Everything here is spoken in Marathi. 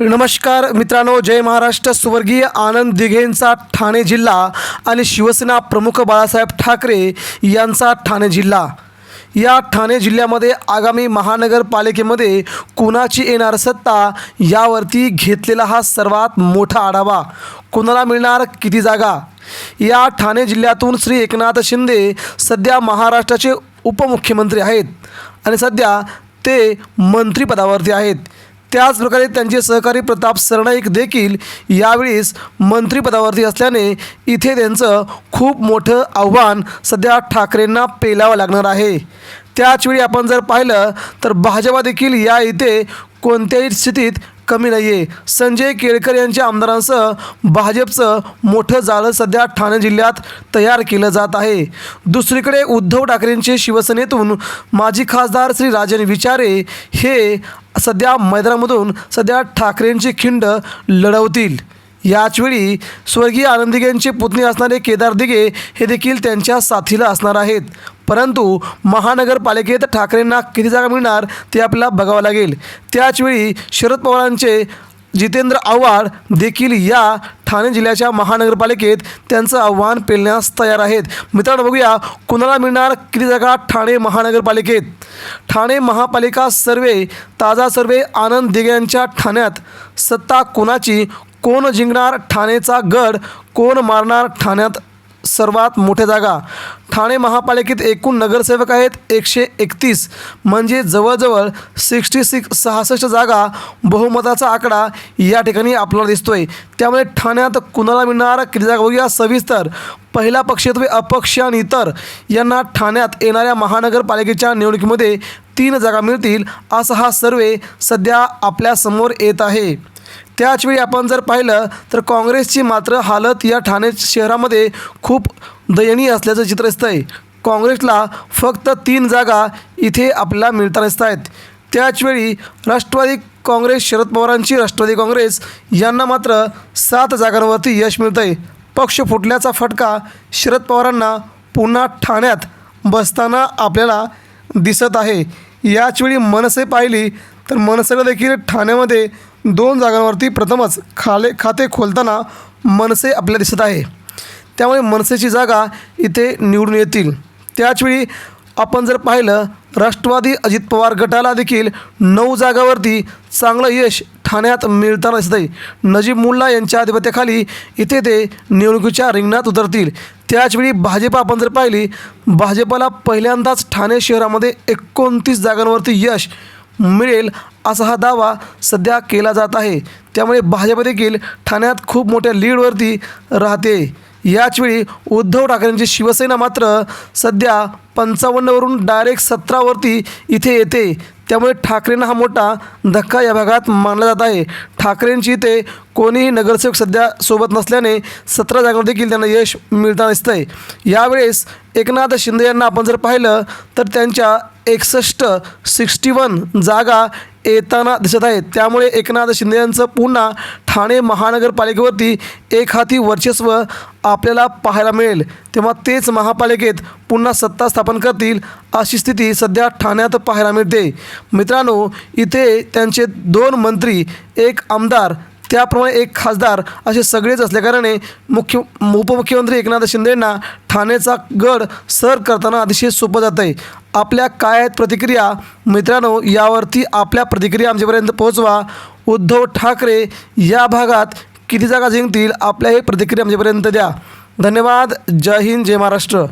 नमस्कार मित्रांनो जय महाराष्ट्र. स्वर्गीय आनंद दिघेंचा ठाणे जिल्हा आणि शिवसेना प्रमुख बाळासाहेब ठाकरे यांचा ठाणे जिल्हा. या ठाणे जिल्ह्यामध्ये आगामी महानगरपालिकेमध्ये कुणाची येणार सत्ता यावरती घेतलेला हा सर्वात मोठा आढावा. कुणाला मिळणार किती जागा? या ठाणे जिल्ह्यातून श्री एकनाथ शिंदे सध्या महाराष्ट्राचे उपमुख्यमंत्री आहेत आणि सध्या ते मंत्रिपदावरती आहेत. त्याचप्रकारे त्यांचे सहकारी प्रताप सरनाईक देखील यावेळीस मंत्रिपदावरती असल्याने इथे त्यांचं खूप मोठं आव्हान सध्या ठाकरेंना पेलावं लागणार आहे. त्याचवेळी आपण जर पाहिलं तर भाजपा देखील या इथे कोणत्याही स्थितीत कमी नाही आहे संजय केळकर यांच्या आमदारांसह भाजपचं मोठं जाळं सध्या ठाणे जिल्ह्यात तयार केलं जात आहे. दुसरीकडे उद्धव ठाकरेंचे शिवसेनेतून माजी खासदार श्री राजन विचारे हे सध्या मैदानामधून सध्या ठाकरेंची खिंड लढवतील. याचवेळी स्वर्गीय आनंद पुतणी असणारे केदार दिघे हे देखील त्यांच्या साथीला असणार आहेत. परंतु महानगरपालिकेत ठाकरेंना किती जागा मिळणार ते आपल्याला बघावं लागेल. त्याचवेळी शरद पवारांचे जितेंद्र आव्हाड देखील या ठाणे जिल्ह्याच्या महानगरपालिकेत त्यांचं आव्हान पेलण्यास तयार आहेत. मित्रांनो बघूया कुणाला मिळणार किती जागा ठाणे महानगरपालिकेत? ठाणे महापालिका सर्वे ताजा सर्वे आनंद दिघे यांच्या ठाण्यात सत्ता कोणाची? कोण जिंकणार ठाणेचा गड? कोण मारणार ठाण्यात सर्वात मोठ्या जागा. ठाणे महापालिकेत एकूण नगरसेवक आहेत एकशे एकतीस. म्हणजे जवळजवळ सिक्स्टी सिक्स सहासष्ट जागा बहुमताचा आकडा या ठिकाणी आपल्याला दिसतोय. त्यामुळे ठाण्यात कुणाला मिळणार किती जागा बघूया? सविस्तर. पहिला पक्षत्वे अपक्ष आणि इतर. यांना ठाण्यात येणाऱ्या महानगरपालिकेच्या निवडणुकीमध्ये तीन जागा मिळतील असा हा सर्वे सध्या आपल्यासमोर येत आहे. त्याचवेळी आपण जर पाहिलं तर काँग्रेसची मात्र हालत या ठाणे शहरामध्ये खूप दयनीय असल्याचं चित्र दिसतं आहे काँग्रेसला फक्त तीन जागा इथे आपल्याला मिळता दिसत आहेत त्याचवेळी राष्ट्रवादी काँग्रेस शरद पवारांची राष्ट्रवादी काँग्रेस यांना मात्र सात जागांवरती यश मिळतं आहे पक्ष फुटल्याचा फटका शरद पवारांना पुन्हा ठाण्यात बसताना आपल्याला दिसत आहे. याचवेळी मनसे पाहिली तर मनसेला देखील ठाण्यामध्ये दोन जागांवरती प्रथमच खाले खाते खोलताना मनसे आपल्याला दिसत आहे. त्यामुळे मनसेची जागा इथे निवडून येतील. त्याचवेळी आपण जर पाहिलं राष्ट्रवादी अजित पवार गटाला देखील नऊ जागावरती चांगलं यश ठाण्यात मिळताना दिसत आहे. नजीब मुल्ला यांच्या आधिपत्याखाली इथे ते निवडणुकीच्या रिंगणात उतरतील. त्याचवेळी भाजप आपण जर पाहिली भाजपला पहिल्यांदाच ठाणे शहरामध्ये एकोणतीस जागांवरती यश मिळेल असा हा दावा सध्या केला जात आहे. त्यामुळे भाजप देखील ठाण्यात खूप मोठ्या लीडवरती राहते. याचवेळी उद्धव ठाकरेंची शिवसेना मात्र सध्या पंचावन्नवरून डायरेक्ट सतरावरती इथे येते. त्यामुळे ठाकरेंना हा मोठा धक्का या भागात मानला जात आहे. ठाकरेंची इथे कोणीही नगरसेवक सध्या सोबत नसल्याने सतरा जागांवर देखील त्यांना यश मिळताना दिसतं आहे यावेळेस एकनाथ शिंदे यांना आपण जर पाहिलं तर त्यांच्या एकसष्ट सिक्स्टी वन जागा येताना दिसत आहेत. त्यामुळे एकनाथ शिंदे यांचं पुन्हा ठाणे महानगरपालिकेवरती एक हाती वर्चस्व आपल्याला पाहायला मिळेल. तेव्हा तेच महापालिकेत पुन्हा सत्ता स्थापन करतील अशी स्थिती सध्या ठाण्यात पाहायला मिळते. मित्रांनो इथे त्यांचे दोन मंत्री एक आमदार त्याप्रमाणे एक खासदार असे सगळेच असल्याकारणे मुख्य उपमुख्यमंत्री एकनाथ शिंदेंना ठाण्याचा गड सर करताना अतिशय सोपं जातं आहे आपल्या काय आहेत प्रतिक्रिया? मित्रांनो यावरती आपल्या प्रतिक्रिया आमच्यापर्यंत पोहोचवा. उद्धव ठाकरे या भागात किती जागा जिंकतील आपल्या हे प्रतिक्रिया आमच्यापर्यंत द्या. धन्यवाद. जय हिंद जय महाराष्ट्र.